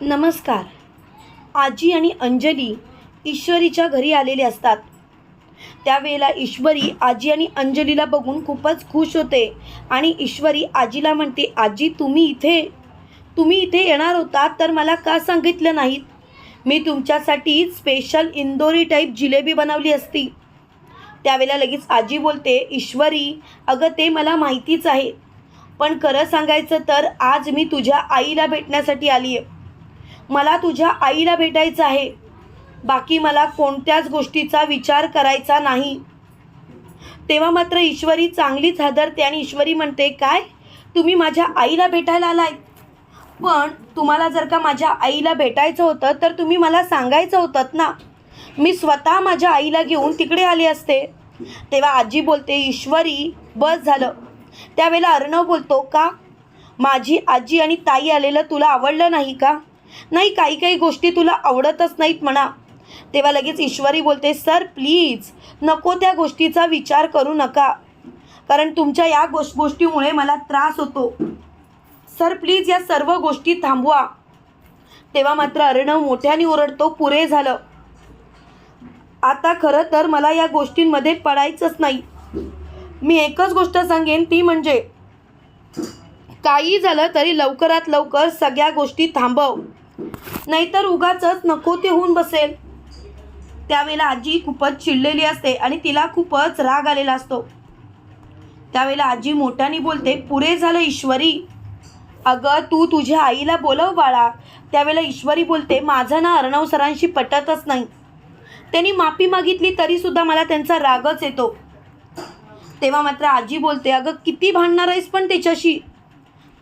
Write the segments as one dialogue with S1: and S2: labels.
S1: नमस्कार. आजी आणि अंजली ईश्वरीच्या घरी आलेले असतात. त्यावेळेला ईश्वरी आजी आणि अंजलीला बघून खूपच खुश होते आणि ईश्वरी आजीला म्हणते आजी तुम्ही इथे? तुम्ही इथे येणार होता तर मला का सांगितलं नाहीत? मी तुमच्यासाठी स्पेशल इंदोरी टाईप जिलेबी बनवली असती. त्यावेळेला लगेच आजी बोलते ईश्वरी अगं ते मला माहितीच आहे. पण खरं सांगायचं तर आज मी तुझ्या आईला भेटण्यासाठी आली आहे मला तुझ्या आईला भेटायचं आहे. बाकी मला कोणत्याच गोष्टीचा विचार करायचा नाही. तेव्हा मात्र ईश्वरी चांगलीच हदरते आणि ईश्वरी म्हणते काय? तुम्ही माझ्या आईला भेटायला आलाय. पण तुम्हाला जर का माझ्या आईला भेटायचं होतं तर तुम्ही मला सांगायचं होतं ना. मी स्वतः माझ्या आईला घेऊन तिकडे आले असते. तेव्हा आजी बोलते ईश्वरी बस झालं. त्यावेळेला अर्णव बोलतो का? माझी आजी आणि ताई आलेलं तुला आवडलं नाही का? नाही काही काही गोष्टी तुला आवडतच नाहीत म्हणा. तेव्हा लगेच ईश्वरी बोलते सर प्लीज नको त्या गोष्टीचा विचार करू नका. कारण तुमच्या या गोष गोष्टीमुळे मला त्रास होतो. सर प्लीज या सर्व गोष्टी थांबवा. तेव्हा मात्र अर्णव मोठ्याने ओरडतो पुरे झालं. आता खरं तर मला या गोष्टींमध्ये पडायचंच नाही. मी एकच गोष्ट सांगेन ती म्हणजे काही झालं तरी लवकरात लवकर सगळ्या गोष्टी थांबव. नाहीतर उगाचच नको ते होऊन बसेल. त्यावेळेला आजी खूपच चिडलेली असते आणि तिला खूपच राग आलेला असतो. त्यावेळेला आजी मोठ्याने बोलते पुरे झालं ईश्वरी. अगं तू तुझ्या आईला बोलव बाळा. त्यावेळेला ईश्वरी बोलते माझं ना अर्णव सरांशी पटतच नाही. त्यांनी माफी मागितली तरीसुद्धा मला त्यांचा रागच येतो. तेव्हा मात्र आजी बोलते अगं किती भांडणार आहेस पण त्याच्याशी?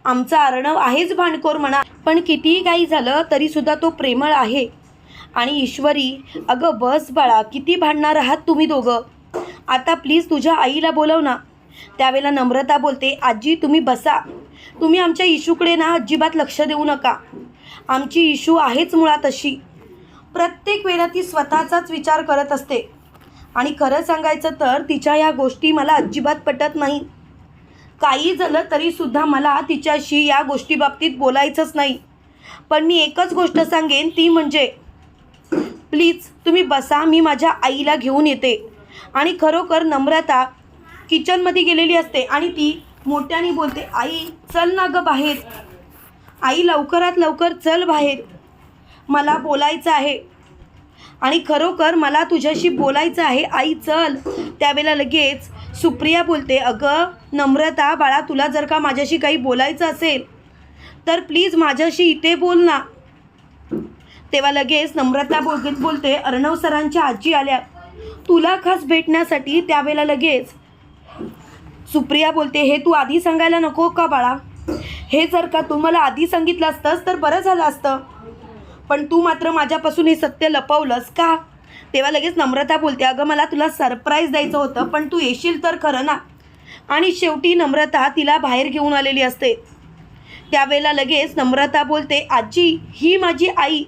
S1: आमचा अर्णव आहेच भांडखोर म्हणा. पण कितीही काही झालं तरीसुद्धा तो प्रेमळ आहे. आणि ईश्वरी अगं बस बाळा किती भांडणार आहात तुम्ही दोघं? आता प्लीज तुझ्या आईला बोलव ना. त्यावेळेला नम्रता बोलते आजी तुम्ही बसा. तुम्ही आमच्या इशूकडे ना अजिबात लक्ष देऊ नका. आमची इशू आहेच मुळात अशी. प्रत्येक वेळेला ती स्वतःचाच विचार करत असते. आणि खरं सांगायचं तर तिच्या या गोष्टी मला अजिबात पटत नाही. काही झालं तरीसुद्धा मला तिच्याशी या गोष्टीबाबतीत बोलायचंच नाही. पण मी एकच गोष्ट सांगेन ती म्हणजे प्लीज तुम्ही बसा मी माझ्या आईला घेऊन येते. आणि खरोखर नम्रता किचनमध्ये गेलेली असते आणि ती मोठ्याने बोलते आई चल ना गं बाहेर. आई लवकरात लवकर चल बाहेर. मला बोलायचं आहे. आणि खरोखर मला तुझ्याशी बोलायचं आहे. आई चल. त्यावेळेला लगेच सुप्रिया बोलते अगं नम्रता बाळा तुला जर का माझ्याशी काही बोलायचं असेल तर प्लीज माझ्याशी इथे बोल ना. तेव्हा लगेच नम्रता बोल बोलते अर्णव सरांच्या आजी आल्या. तुला खास भेटण्यासाठी त्यावेळेला लगेच सुप्रिया बोलते हे तू आधी सांगायला नको का बाळा? हे जर का तू मला आधी सांगितलं असतंस तर बरं झालं असतं. पण तू मात्र माझ्यापासून हे सत्य लपवलंस का? तेव्हा लगेच नम्रता बोलते अगं मला तुला सरप्राईज द्यायचं होतं पण तू येशील तर खरं ना? आणि शेवटी नम्रता तिला बाहेर घेऊन आलेली असते. त्यावेळेला लगेच नम्रता बोलते आजी ही माझी आई.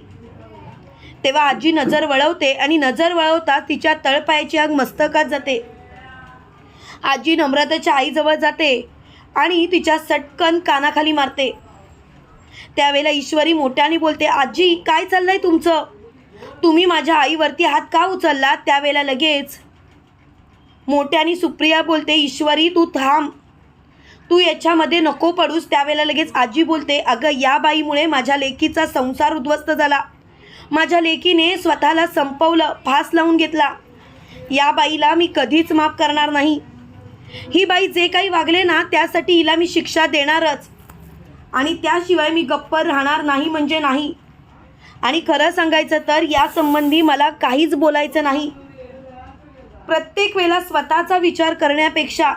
S1: तेव्हा आजी नजर वळवते आणि नजर वळवता तिच्या तळपायाची आग मस्तकात जाते. आजी नम्रताच्या आईजवळ जाते आणि तिच्या सटकन कानाखाली मारते. त्यावेळेला ईश्वरी मोठ्याने बोलते आजी काय चाललंय तुमचं? तुम्ही माझ्या आईवरती हात का उचलला त्यावेळेला लगेच मोठ्याने सुप्रिया बोलते ईश्वरी तू थांब. तू याच्यामध्ये नको पडूस. त्यावेळेला लगेच आजी बोलते अगं या बाईमुळे माझ्या लेकीचा संसार उद्ध्वस्त झाला. माझ्या लेकीने स्वतःला संपवलं फास लावून घेतला. या बाईला मी कधीच माफ करणार नाही. ही बाई जे काही वागले ना त्यासाठी हिला मी शिक्षा देणारच. आणि त्याशिवाय मी गप्प राहणार नाही म्हणजे नाही. आणि खरं सांगायचं तर यासंबंधी मला काहीच बोलायचं नाही. प्रत्येक वेळेला स्वतःचा विचार करण्यापेक्षा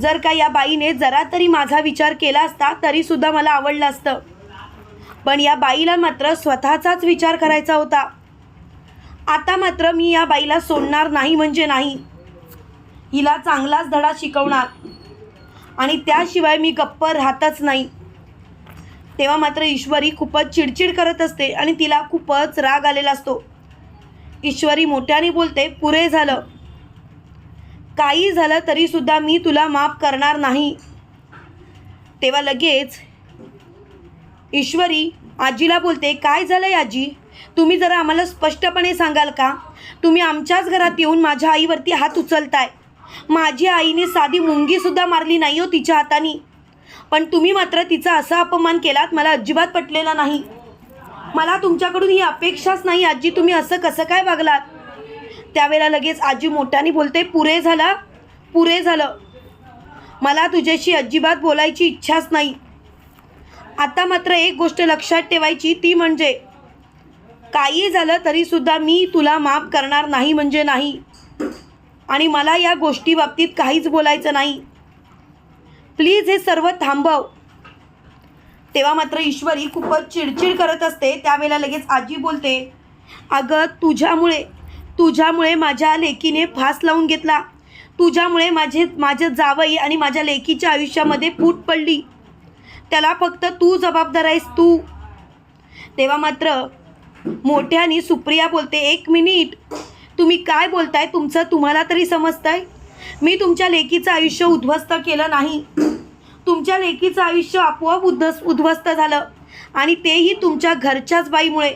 S1: जर का या बाईने जरा तरी माझा विचार केला असता तरीसुद्धा मला आवडलं असतं. पण या बाईला मात्र स्वतःचाच विचार करायचा होता. आता मात्र मी या बाईला सोडणार नाही म्हणजे नाही. हिला चांगलाच धडा शिकवणार. आणि त्याशिवाय मी गप्प राहतच नाही. तेव्हा मात्र ईश्वरी खूपच चिडचिड करत असते आणि तिला खूपच राग आलेला असतो. ईश्वरी मोठ्याने बोलते पुरे झालं. काही झालं तरीसुद्धा मी तुला माफ करणार नाही. तेव्हा लगेच ईश्वरी आजीला बोलते काय झालंय आजी? तुम्ही जरा आम्हाला स्पष्टपणे सांगाल का? तुम्ही आमच्याच घरात येऊन माझ्या आईवरती हात उचलताय. माझी आईने साधी मुंगीसुद्धा मारली नाही हो तिच्या हाताने. पण तुम्ही मात्र तिचा असा अपमान केलात मला अजिबात पटलेला नाही. मला तुमच्याकडून ही अपेक्षाच नाही आजी. तुम्ही असं कसं काय वागलात त्यावेळेला लगेच आजी मोठ्याने बोलते पुरे झाला पुरे झालं. मला तुझ्याशी अजिबात बोलायची इच्छाच नाही. आता मात्र एक गोष्ट लक्षात ठेवायची ती म्हणजे काही झालं तरीसुद्धा मी तुला माफ करणार नाही म्हणजे नाही. आणि मला या गोष्टीबाबतीत काहीच बोलायचं नाही. प्लीज हे सर्व थांबव. तेव्हा मात्र ईश्वरी खूपच चिडचिड करत असते. त्यावेळेला लगेच आजी बोलते अगं तुझ्यामुळे तुझ्यामुळे माझ्या लेकीने फास लावून घेतला. तुझ्यामुळे माझे माझं जावई आणि माझ्या लेकीच्या आयुष्यामध्ये फूट पडली. त्याला फक्त तू जबाबदार आहेस तू. तेव्हा मात्र मोठ्यानी सुप्रिया बोलते एक मिनिट. तुम्ही काय बोलताय? तुमचं तुम्हाला तरी समजतंय? मी तुमच्या लेकीचं आयुष्य उद्ध्वस्त केलं नाही. तुमच्या लेकीचं आयुष्य आपोआप उद्ध्वस उद्ध्वस्त झालं आणि तेही तुमच्या घरच्याच बाईमुळे.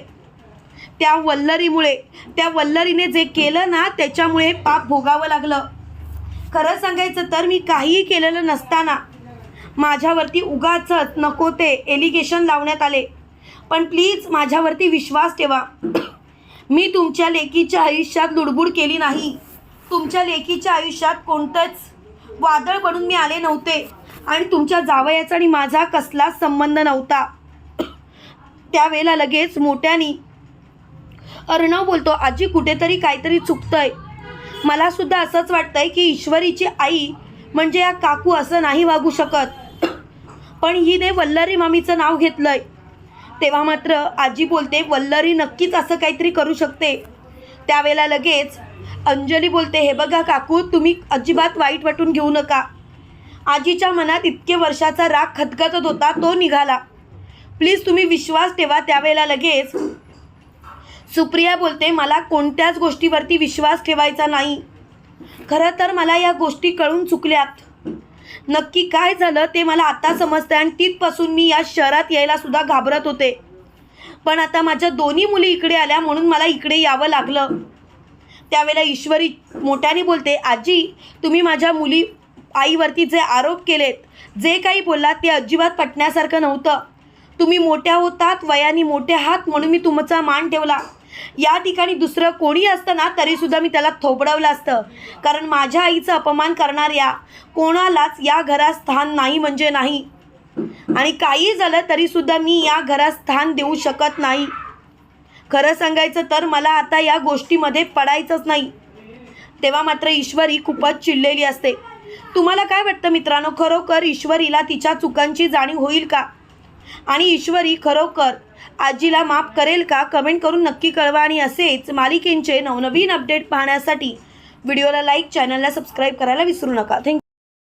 S1: त्या वल्लरीमुळे. त्या वल्लरीने जे केलं ना त्याच्यामुळे पाप भोगावं लागलं. खरं सांगायचं तर मी काहीही केलेलं नसताना माझ्यावरती उगाच नको ते एलिगेशन लावण्यात आले. पण प्लीज माझ्यावरती विश्वास ठेवा. मी तुमच्या लेकीच्या आयुष्यात लुडबुड केली नाही. तुमच्या लेकीच्या आयुष्यात कोणतंच वादळ बनून मी आले नव्हते. आणि तुमच्या जावयाचा आणि माझा कसलाच संबंध नव्हता. त्यावेळेला लगेच मोठ्यानी अर्णव बोलतो आजी कुठेतरी काहीतरी चुकतंय. मला सुद्धा असंच वाटतंय की ईश्वरीची आई म्हणजे या काकू असं नाही वागू शकत. पण हिने वल्लरी मामीचं नाव घेतलंय. तेव्हा मात्र आजी बोलते वल्लरी नक्कीच असं काहीतरी करू शकते. त्यावेळेला लगेच अंजली बोलते हे बघा काकू तुम्ही अजिबात वाईट वाटून घेऊ नका. आजीच्या मनात इतके वर्षाचा राग खतखतत होता तो निघाला. प्लीज तुम्ही विश्वास ठेवा त्यावेळेला लगेच. सुप्रिया बोलते मला कोणत्याच गोष्टीवरती विश्वास ठेवायचा नाही. खरं तर मला या गोष्टी कळून चुकल्यात. नक्की काय झालं ते मला आता समजतं आणि तिथपासून मी या शहरात यायला सुद्धा घाबरत होते. पण आता माझ्या दोन्ही मुली इकडे आल्या म्हणून मला इकडे यावं लागलं. त्यावेळेला ईश्वरी मोठ्याने बोलते आजी तुम्ही माझ्या मुली आईवरती जे आरोप केलेत जे काही बोललात ते अजिबात पटण्यासारखं नव्हतं. तुम्ही मोठ्या होतात वयाने मोठे आहात म्हणून मी तुमचा मान ठेवला. या ठिकाणी दुसरं कोणी असतं ना तरीसुद्धा मी त्याला थोपडवलं असतं. कारण माझ्या आईचा अपमान करणाऱ्या कोणालाच या घरात स्थान नाही म्हणजे नाही. आणि काही झालं तरीसुद्धा मी या घरात स्थान देऊ शकत नाही. खरं सांगायचं तर मला आता या गोष्टीमध्ये पडायचंच नाही. तेव्हा मात्र ईश्वरी खूपच चिडलेली असते. तुम्हाला काय वाटतं मित्रांनो? खरोखर ईश्वरीला तिच्या चुकांची जाणीव होईल का? आणि ईश्वरी खरोखर आजीला माफ करेल का? कमेंट करून नक्की कळवा. आणि असेच मालिकेंचे नवनवीन अपडेट पाहण्यासाठी व्हिडिओला लाईक चॅनलला सबस्क्राईब करायला विसरू नका. थँक्यू